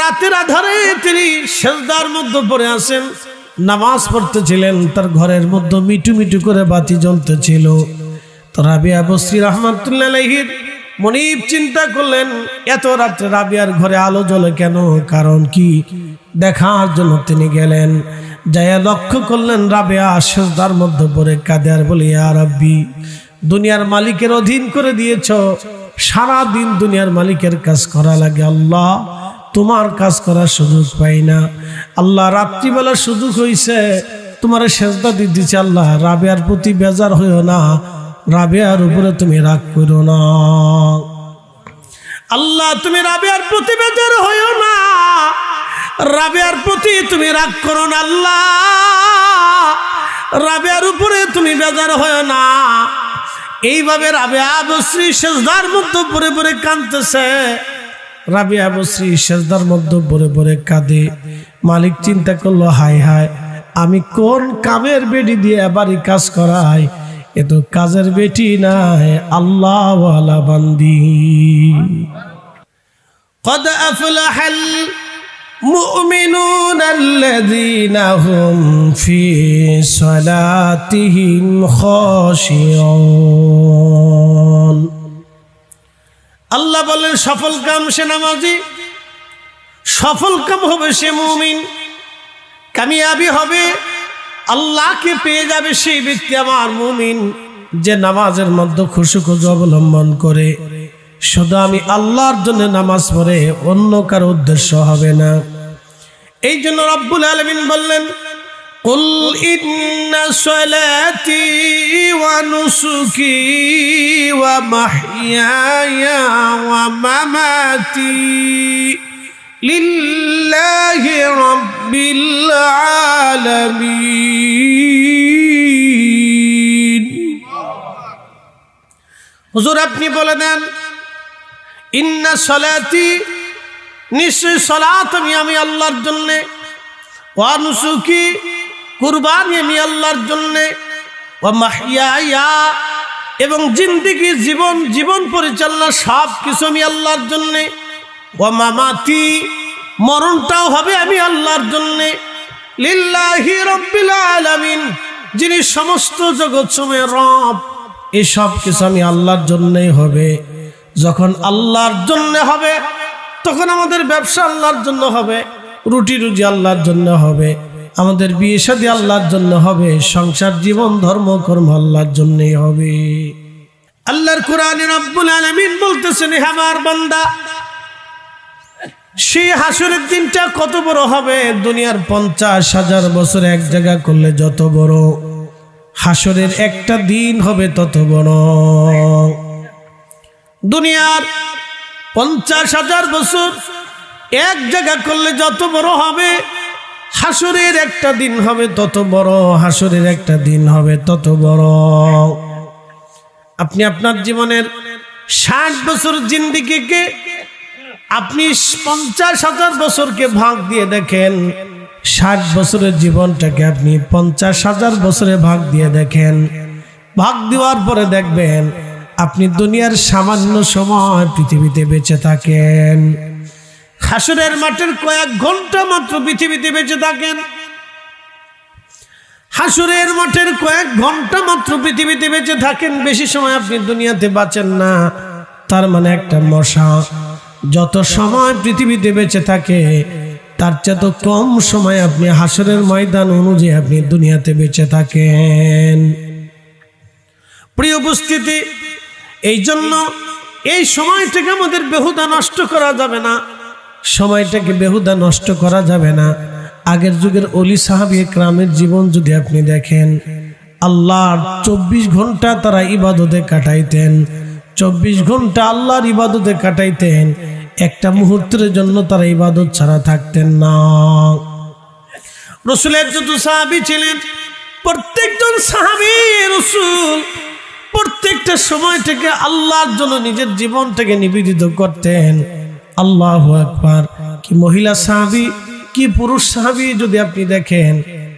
রাতের আধারে তিনি সেজদার মধ্যে পড়ে আসেন নামাজ পড়তেছিলেন, তার ঘরের মধ্যে মিটু মিটু করে বাতি জ্বলতেছিল। তো রাবিয়া বসরি রহমতুল্লাহ মনিব চিন্তা করলেন, এত রাত্রে রাবিয়ার ঘরে আলো জ্বলে কেন? কারণ কি? দেখার জন্য তিনি গেলেন। যাইয়া লক্ষ্য করলেন রাবিয়া সেজদার মধ্যে পড়ে কাঁদে আর বলি আর রাব্বি, দুনিয়ার মালিকের অধীন করে দিয়েছ। সারা দিন দুনিয়ার মালিকের কাজ করা লাগে, আল্লাহ তোমার কাজ করার সুযোগ পাই না। আল্লাহ রাত্রিবেলা সুযোগ হইছে, তোমার সেজদা দিচ্ছে আল্লাহ, রাবেয়ার প্রতি বেজার হইও না, রাবেয়ার উপরে তুমি রাগ করো না। আল্লাহ তুমি রাবেয়ার প্রতি বেজার হইও না, রাবেয়ার প্রতি তুমি রাগ করো না, আল্লাহ। রাবেয়ার উপরে তুমি বেজার হইও না। এইভাবে রাবেয়া বশ্রী সেজদার মধ্যে পরে পরে কাঁদতেছে রাবিয়া বশ্রী সেজদার মধ্যে পরে পরে কাঁদে মালিক চিন্তা করলো হায় হায় আমি কোন কামের বেটি দিয়ে বাড়ি কাজ করাই এ তো কাজের বেটি নাই আল্লাহ বান্দি قد أفلح المؤمنون الذين هم في صلاتهم خاشعون আল্লাহ বলেন সফল কাম সে নামাজি সফল কাম হবে সে মুমিন কামিয়াবি হবে আল্লাহকে পেয়ে যাবে সেই ব্যক্তি আমার মুমিন যে নামাজের মধ্যে খুশি খুশি অবলম্বন করে শুধু আমি আল্লাহর জন্য নামাজ পড়ে অন্য কারো উদ্দেশ্য হবে না এই জন্য রব্বুল আলমিন বললেন قل إن صلاتي ونسكي ومحياي ومماتي لله رب العالمين হুজুর আপনি বলে দেন ইন্না সলাতি নিশ্চয় সলাত আমি আমি আল্লাহর জন্যে। ওয়ানুসুকি কুরবানি আমি আল্লাহর জন্যে। মাহিয়া এবং জিন্দিগি, জীবন জীবন পরিচালনা সব কিছু আমি আল্লাহর জন্যে। মামাতি মরণটাও হবে আমি আল্লাহর জন্যে। যিনি সমস্ত জগৎ সময়ের রব, এই সব কিছু আমি আল্লাহর জন্যই হবে। যখন আল্লাহর জন্য হবে, তখন আমাদের ব্যবসা আল্লাহর জন্য হবে, রুটি রুজি আল্লাহর জন্য হবে, আমাদের বিয়ে সাদী আল্লাহর জন্য হবে, সংসার, জীবন, ধর্ম, কর্ম আল্লাহর জন্যই হবে। আল্লাহর কোরআনে রব্বুল আলামিন বলতেছেন আমার বান্দা, সেই হাসরের দিনটা কত বড় হবে? দুনিয়ার পঞ্চাশ হাজার বছর এক জায়গা করলে যত বড়, হাসরের একটা দিন হবে তত বড়। দুনিয়ার পঞ্চাশ হাজার বছর এক জায়গা করলে যত বড় হবে, হাসরের একটা দিন হবে, তত বড়, হাসরের একটা দিন হবে, তত বড়। আপনি আপনার জীবনের ষাট বছর জিন্দিগিকে আপনি পঞ্চাশ হাজার বছরকে ভাগ দিয়ে দেখেন, ষাট বছরের জীবনটাকে আপনি পঞ্চাশ হাজার বছরে ভাগ দিয়ে দেখেন। ভাগ দেওয়ার পরে দেখবেন আপনি দুনিয়ার সামান্য সময় পৃথিবীতে বেঁচে থাকেন। হাসুরের মাঠের কয়েক ঘণ্টা মাত্র পৃথিবীতে বেঁচে থাকেন। হাসুরের মাঠের কয়েক ঘণ্টা মাত্র পৃথিবীতে বেঁচে থাকেন, বেশি সময় আপনি দুনিয়াতে বাঁচেন না। তার মানে একটা মশা যত সময় পৃথিবীতে বেঁচে থাকে, তার চেয়ে তো কম সময় আপনি হাসরের ময়দান অনুযায়ী আপনি দুনিয়াতে বেঁচে থাকেন। প্রিয় উপস্থিতি এই জন্য এই সময়টাকে আমাদের বেহুদা নষ্ট করা যাবে না। সময়টাকে বেহুদা নষ্ট করা যাবে না। আগের যুগের অলি সাহাবি গ্রামের জীবন যদি আপনি দেখেন, আল্লাহর চব্বিশ ঘণ্টা তারা ইবাদতে কাটাইতেন, চব্বিশ ঘণ্টা আল্লাহর ইবাদতে কাটাইতেন, একটা মুহূর্তের জন্য তারা ইবাদত ছাড়া থাকতেন না। রসুলের যত সাহাবি ছিলেন, প্রত্যেকজন সাহাবি রসুল প্রত্যেকটা সময় থেকে আল্লাহর জন্য নিজের জীবনটাকে নিবেদিত করতেন। আল্লাহ একবার কি মহিলা সাহাবি, কি পুরুষ সাহাবি যদি আপনি দেখেন,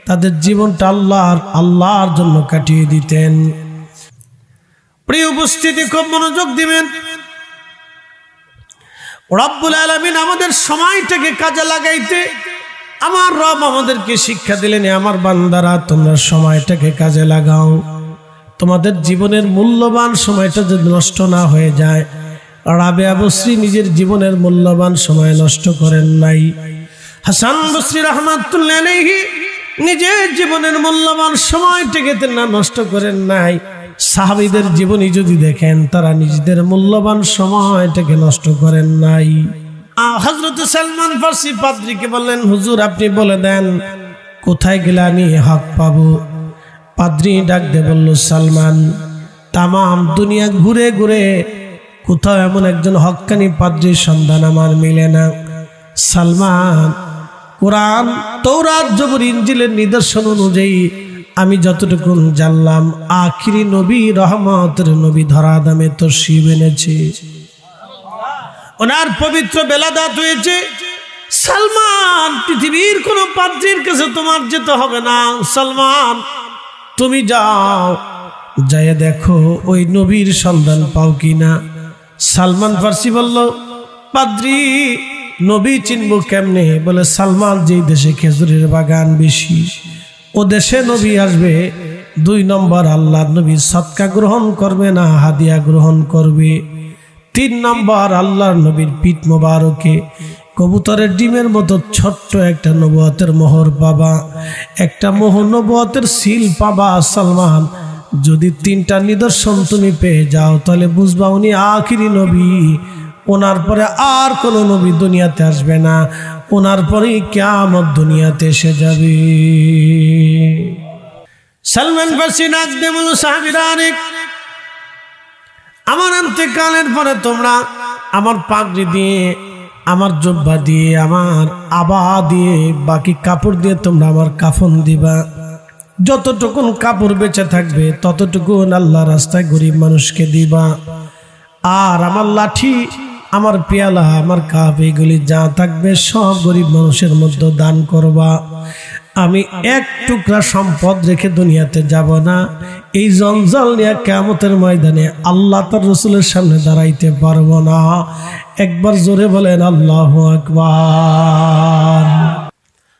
তাদের জীবনটা আল্লাহর আল্লাহর জন্য কাটিয়ে দিতেন। প্রিয় উপস্থিতি, খুব মনোযোগ দিবেন। রব্বুল আলমিন আমাদের সময়টাকে কাজে লাগাইতে আমার রব আমাদেরকে শিক্ষা দিলেন আমার বান্দারা, তোমরা সময়টাকে কাজে লাগাও। তোমাদের জীবনের মূল্যবান সময়টা যদি নষ্ট না হয়ে যায়। রাবে আবশ্রী নিজের জীবনের মূল্যবান সময় নষ্ট করেন নাই। হাসান বসরি রহমাতুল্লাহ নিজের জীবনের মূল্যবান সময়টাকে না নষ্ট করেন নাই। সাহাবিদের জীবনী যদি দেখেন, তারা নিজেদের মূল্যবান সময়টাকে নষ্ট করেন নাই। হজরত সালমান ফার্সি পাদ্রিকে বললেন, হুজুর, আপনি বলে দেন, কোথায় গেলে আমি হক পাবো? পাদ্রি ডাক দে বলল, সালমান, তামাম দুনিয়া ঘুরে ঘুরে কোথাও এমন একজন হক্কানি পাদ্রির সন্ধান আমার মিলে না। সালমান, কোরআন তৌরাত জবর ইঞ্জিলের নিদর্শন অনুযায়ী আমি যতটুকু জানলাম, আখিরি নবী রহমতের নবী ধরা দামে তো শিব এনেছে। ওনার পবিত্র বেলাদাত হয়েছে। সালমান, পৃথিবীর কোন পাত্রীর কাছে তোমার যেতে হবে না। সালমান তুমি যাও। যাই দেখো ওই নবীর সন্ধান পাও কিনা। সালমান ফার্সি বলল, পাদ্রি, নবী চিনব কেমনে? বলে, সালমান, যেই দেশে খেজুরের বাগান বেশি, ও দেশে নবী আসবে। দুই নম্বর, আল্লাহ নবী সৎকা গ্রহণ করবে না হাদিয়া গ্রহণ করবে। তিন নম্বর, আল্লাহর নবীর পিঠ মোবারকে কবুতরের ডিমের মতো ছোট্ট একটা নবতের মোহর পাবা। একটা মোহ নবতের সিল পাবা সালমান। যদি তিনটা নিদর্শন তুমি পেয়ে যাও, তাহলে বুঝবা উনি আখিরি নবী। ওনার পরে আর কোনো নবী দুনিয়াতে আসবে না। ওনার পরেই কেমন দুনিয়াতে এসে যাবে। সালমান ফার্সি নাচ দেমল সাহাবিরা অনেক আমার অন্তেকালের পরে তোমরা আমার পাগড়ি দিয়ে আমার জব্বা দিয়ে, আমার আবা দিয়ে, বাকি কাপড় দিয়ে তোমরা আমার কাফন দিবা। যতটুকুন কাপড় বেঁচে থাকবে, ততটুকুন আল্লাহ রাস্তায় গরিব মানুষকে দিবা। আর আমার লাঠি, আমার পেয়ালা, আমার কাপ, এগুলি যা থাকবে সব গরিব মানুষের মধ্যে দান করবা। আমি এক টুকরা সম্পদ রেখে দুনিয়াতে যাব না। এই জঞ্জাল নিয়ে কেমতের ময়দানে আল্লাহ তার রসুলের সামনে দাঁড়াইতে পারব না। একবার জোরে বলেন, আল্লাহ আকবার।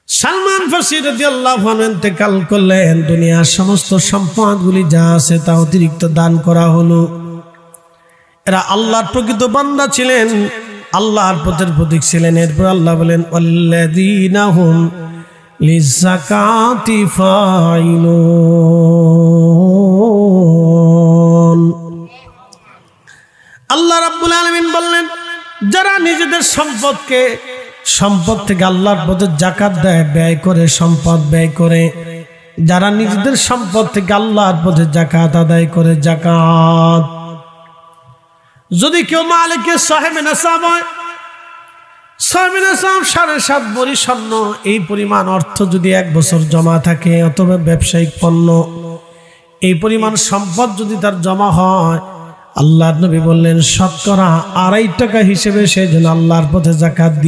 সালমান ফাসির আল্লাহ ইন্তেকাল করলেন। দুনিয়ার সমস্ত সম্পদগুলি যা আছে তা অতিরিক্ত দান করা হলো। এরা আল্লাহর প্রকৃত বান্দা ছিলেন, আল্লাহর পথের প্রতীক ছিলেন। এরপর আল্লাহ বলেন আল্লাযীনা হুম লিযাকাতি ফাইলুন আল্লাহ রাব্বুল আলামিন বললেন, যারা নিজেদের সম্পদকে, সম্পদ থেকে আল্লাহর পথে জাকাত দেয়, ব্যয় করে, সম্পদ ব্যয় করে, যারা নিজেদের সম্পদ থেকে আল্লাহর পথে জাকাত আদায় করে জাকাত যদি কেউ মালিকের সাহেব নেশাব হয় সাড়ে সাত বড়ি এই পরিমাণ অর্থ যদি এক বছর জমা থাকে, অথবা ব্যবসায়িক পণ্য, এই পরিমাণ সম্পদ যদি তার জমা হয় আল্লাহ নবী বললেন, শতকরা আড়াই টাকা হিসেবে সে যেন আল্লাহর পথে জাকাত দিয়ে